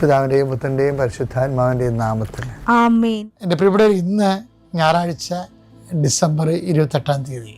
പിതാവിന്റെയും പുത്രന്റെയും പരിശുദ്ധാത്മാവിന്റെയും നാമത്തിൽ. ആമേൻ. എന്റെ പ്രിയപ്പെട്ടവർ ഇന്ന് ഞായറാഴ്ച ഡിസംബർ ഇരുപത്തെട്ടാം തീയതി.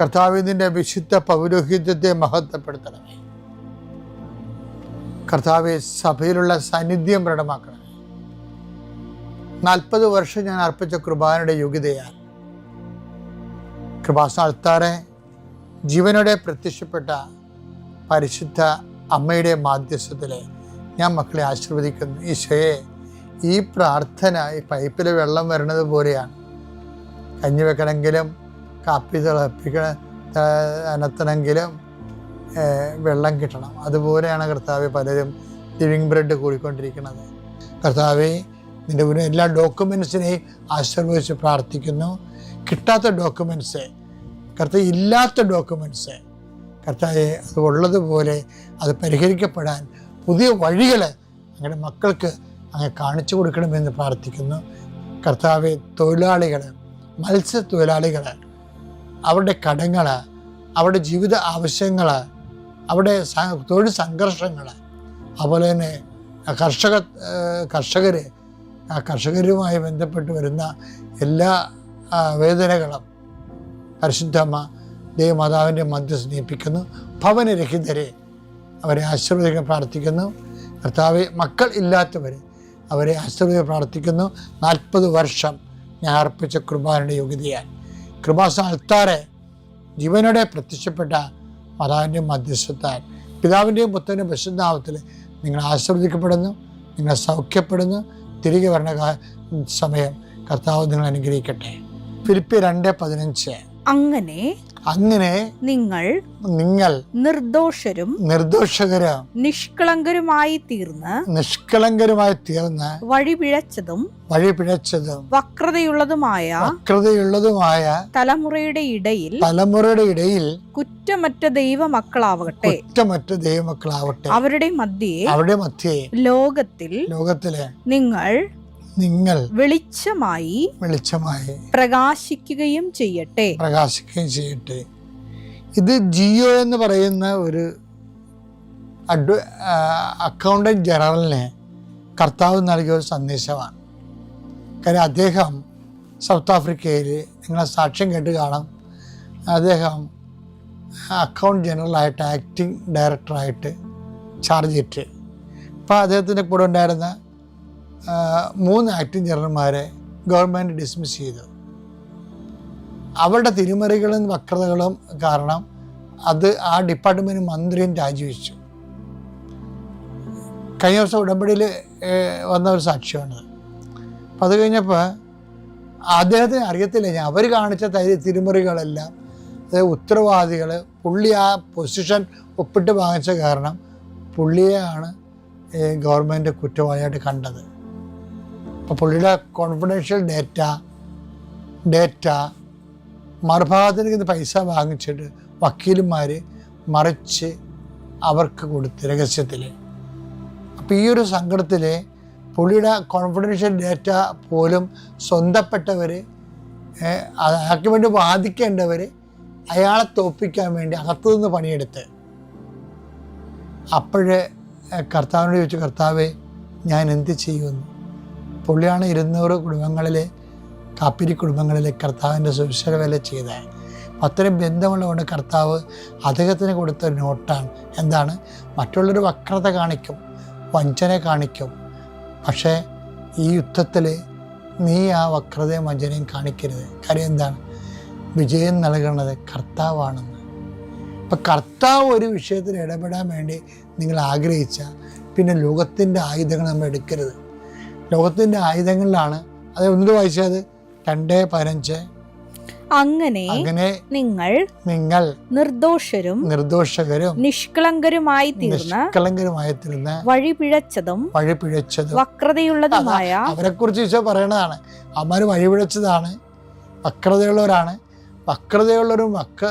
കർത്താവെ നിന്റെ വിശുദ്ധ പൗരോഹിത്യത്തെ മഹത്വപ്പെടുത്തണമേ. കർത്താവെ സഭയിലുള്ള സാന്നിധ്യം പ്രകടമാക്കണമേ. നാൽപ്പത് വർഷം ഞാൻ അർപ്പിച്ച കൃപാനയുടെ യോഗ്യതയാൽ കൃപാസന അൾത്താറെ ജീവനോടെ പ്രത്യക്ഷപ്പെട്ട പരിശുദ്ധ അമ്മയുടെ മാധ്യസ്ഥത്തിലെ ഞാൻ മക്കളെ ആശീർവദിക്കുന്നു. ഈശോയെ ഈ പ്രാർത്ഥന ഈ പൈപ്പിൽ വെള്ളം വരുന്നത് പോലെയാണ്. കഞ്ഞി വെക്കണമെങ്കിലും കാപ്പി തിളപ്പിക്കണ അനത്തണമെങ്കിലും വെള്ളം കിട്ടണം. അതുപോലെയാണ് കർത്താവ് പലരും ലിവിങ് ബ്രെഡ് കൂടിക്കൊണ്ടിരിക്കുന്നത്. കർത്താവ് നിന്റെ മുന്നിൽ എല്ലാ ഡോക്യുമെൻസിനെയും ആശീർവദിച്ച് പ്രാർത്ഥിക്കുന്നു. കിട്ടാത്ത ഡോക്യുമെന്റ്സ് കർത്താവ് ഇല്ലാത്ത ഡോക്യുമെന്റ്സ് കർത്താവ് അത് ഉള്ളതുപോലെ അത് പരിഹരിക്കപ്പെടാൻ പുതിയ വഴികൾ ഞങ്ങളുടെ മക്കൾക്ക് അങ്ങ് കാണിച്ചു കൊടുക്കണമെന്ന് പ്രാർത്ഥിക്കുന്നു. കർത്താവ് തൊഴിലാളികൾ മത്സ്യത്തൊഴിലാളികൾ അവരുടെ കടങ്ങൾ അവരുടെ ജീവിത ആവശ്യങ്ങൾ അവരുടെ തൊഴിൽ സംഘർഷങ്ങൾ അതുപോലെ തന്നെ കർഷക കർഷകർ കർഷകരുമായി ബന്ധപ്പെട്ട് വരുന്ന എല്ലാ വേദനകളും പരിശുദ്ധമ്മ ദേവമാതാവിന്റെ മധ്യ സ്നേഹിപ്പിക്കുന്നു ഭവനരഹിതരെ അവരെ ആശീർവദിക്കാൻ പ്രാർത്ഥിക്കുന്നു. കർത്താവ് മക്കൾ ഇല്ലാത്തവർ അവരെ ആശീർവദിക്കാൻ പ്രാർത്ഥിക്കുന്നു. നാൽപ്പത് വർഷം ഞാൻ അർപ്പിച്ച കുർബാനയുടെ യോഗ്യതയാൽ. കൃപാസ അൾത്താറെ ജീവനോടെ പ്രത്യക്ഷപ്പെട്ട മാതാവിന്റെ മധ്യസ്ഥത്താൽ പിതാവിന്റെയും പുത്രന്റെയും പരിശുദ്ധാവത്തിൽ നിങ്ങൾ ആസ്വദിക്കപ്പെടുന്നു നിങ്ങൾ സൗഖ്യപ്പെടുന്നു. തിരികെ വരണ സമയം കർത്താവ് നിങ്ങൾ അനുഗ്രഹിക്കട്ടെ. ഫിലിപ്പി രണ്ട് പതിനഞ്ച്. അങ്ങനെ അങ്ങനെ നിങ്ങൾ നിങ്ങൾ നിർദോഷരും നിർദോഷകരും നിഷ്കളങ്കരുമായി തീർന്ന് നിഷ്കളങ്കരുമായി തീർന്ന് വഴിപിഴച്ചതും വഴി പിഴച്ചതും വക്രതയുള്ളതുമായ വക്രതയുള്ളതുമായ തലമുറയുടെ ഇടയിൽ തലമുറയുടെ ഇടയിൽ കുറ്റമറ്റ ദൈവമക്കളാവട്ടെ കുറ്റമറ്റ ദൈവമക്കളാവട്ടെ അവരുടെ മധ്യേ അവരുടെ മധ്യേ ലോകത്തിൽ ലോകത്തിലെ നിങ്ങൾ നിങ്ങൾ വെളിച്ചമായി വെളിച്ചമായി പ്രകാശിക്കുകയും ചെയ്യട്ടെ. പ്രകാശിക്കുകയും ചെയ്യട്ടെ. ഇത് ജിയോ എന്ന് പറയുന്ന ഒരു അഡ്വ അക്കൗണ്ടന്റ് ജനറലിനെ കർത്താവ് നൽകിയ ഒരു സന്ദേശമാണ്. കാര്യം അദ്ദേഹം സൗത്ത് ആഫ്രിക്കയിൽ നിങ്ങളെ സാക്ഷ്യം കേട്ട് കാണാം. അദ്ദേഹം അക്കൗണ്ട് ജനറലായിട്ട് ആക്ടിങ് ഡയറക്ടറായിട്ട് ചാർജ് ചെയ്തിട്ട്. അപ്പോൾ അദ്ദേഹത്തിന്റെ കൂടെ ഉണ്ടായിരുന്ന മൂന്ന് ആക്ടിങ് ജനറൽമാരെ ഗവൺമെന്റ് ഡിസ്മിസ് ചെയ്തു. അവരുടെ തിരിമറികളും വക്രതകളും കാരണം അത് ആ ഡിപ്പാർട്ട്മെന്റ് മന്ത്രിയും രാജിവെച്ചു. കഴിഞ്ഞ ദിവസം ഉടമ്പടിയിൽ വന്ന ഒരു സാക്ഷിയാണ് അപ്പം അത് കഴിഞ്ഞപ്പോൾ അദ്ദേഹത്തിന് അറിയത്തില്ല ഞാൻ അവർ കാണിച്ച തൈ തിരിമറികളെല്ലാം അതായത് ഉത്തരവാദികൾ പുള്ളി ആ പൊസിഷൻ ഒപ്പിട്ട് വാങ്ങിച്ച കാരണം പുള്ളിയെയാണ് ഗവൺമെന്റ് കുറ്റവാളിയായിട്ട് കണ്ടത്. അപ്പോൾ പുള്ളിയുടെ കോൺഫിഡൻഷ്യൽ ഡേറ്റ ഡേറ്റ മറുഭാഗത്തിന് നിന്ന് പൈസ വാങ്ങിച്ചിട്ട് വക്കീലന്മാർ മറിച്ച് അവർക്ക് കൊടുത്ത് രഹസ്യത്തിൽ അപ്പോൾ ഈ ഒരു സങ്കടത്തിൽ പുള്ളിയുടെ കോൺഫിഡൻഷ്യൽ ഡേറ്റ പോലും സ്വന്തപ്പെട്ടവർ അയാൾക്ക് വേണ്ടി വാദിക്കേണ്ടവർ അയാളെ തോപ്പിക്കാൻ വേണ്ടി അകത്തു നിന്ന് പണിയെടുത്ത്. അപ്പോഴേ കർത്താവിനോട് ചോദിച്ചു കർത്താവേ ഞാൻ എന്ത് ചെയ്യുമെന്ന് പുള്ളിയാണ് ഇരുന്നൂറ് കുടുംബങ്ങളിലെ കാപ്പിരി കുടുംബങ്ങളിലെ കർത്താവിന്റെ സുവിശേഷ വില ചെയ്തത് അത്രയും ബന്ധമുള്ളതുകൊണ്ട് കർത്താവ് അദ്ദേഹത്തിന് കൊടുത്ത ഒരു നോട്ടാണ്. എന്താണ്? മറ്റുള്ളൊരു വക്രത കാണിക്കും വഞ്ചന കാണിക്കും. പക്ഷേ ഈ യുദ്ധത്തിൽ നീ ആ വക്രതയും വഞ്ചനയും കാണിക്കരുത്. കാര്യം എന്താണ്? വിജയം നൽകുന്നത് കർത്താവാണെന്ന്. അപ്പം കർത്താവ് ഒരു വിഷയത്തിൽ ഇടപെടാൻ വേണ്ടി നിങ്ങൾ ആഗ്രഹിച്ച പിന്നെ ലോകത്തിന്റെ ആയുധങ്ങൾ നമ്മൾ എടുക്കരുത്. ലോകത്തിന്റെ ആയുധങ്ങളിലാണ്. അത് ഒന്നിട്ട് വായിച്ചത് രണ്ട് പതിനഞ്ച്. അങ്ങനെ അങ്ങനെ നിങ്ങൾ നിങ്ങൾ നിർദോഷരും നിർദോഷകരും നിഷ്കളങ്കരുമായി തീർന്ന നിഷ്കളങ്കരുമായി തീർന്ന് വഴിപിഴച്ചതും. വഴി പിഴച്ചതും വക്രതയുള്ളതുമായ അവരെ കുറിച്ച് ഈശോ പറയണതാണ്. അവന്മാർ വഴിപിഴച്ചതാണ്. വക്രതയുള്ളവരാണ്. വക്രതയുള്ളവരും വക്ക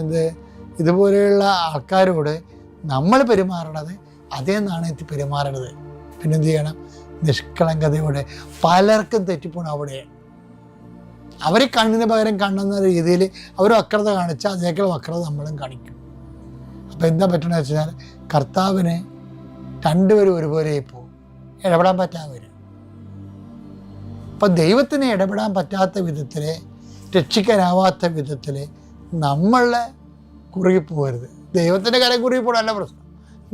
എന്ത് ഇതുപോലെയുള്ള ആൾക്കാരോട് നമ്മൾ പെരുമാറണത് അതേ നാണയത്തിൽ പെരുമാറരുത് പിന്നെന്ത് ചെയ്യണം? നിഷ്കളങ്കതയോടെ പലർക്കും തെറ്റിപ്പോണം അവിടെ. അവർ കണ്ണിന് പകരം കണ്ണെന്ന രീതിയിൽ അവർ വക്രത കാണിച്ചാൽ അതിനേക്കാൾ വക്രത നമ്മളും കാണിക്കും. അപ്പോൾ എന്താ പറ്റണമെന്ന് വെച്ചാൽ കർത്താവിന് രണ്ടുപേരും ഒരുപോലെ പോകും. ഇടപെടാൻ പറ്റാതെ വരും അപ്പം ദൈവത്തിന് ഇടപെടാൻ പറ്റാത്ത വിധത്തിൽ രക്ഷിക്കാനാവാത്ത വിധത്തിൽ നമ്മളെ കുറുകി പോകരുത്. ദൈവത്തിന്റെ കരം കുറുകി പോകണമല്ല പ്രശ്നം.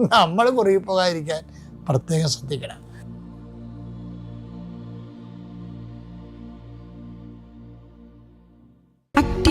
നമ്മൾ കുറുകി പോകാതിരിക്കാൻ പ്രത്യേകം ശ്രദ്ധിക്കണം.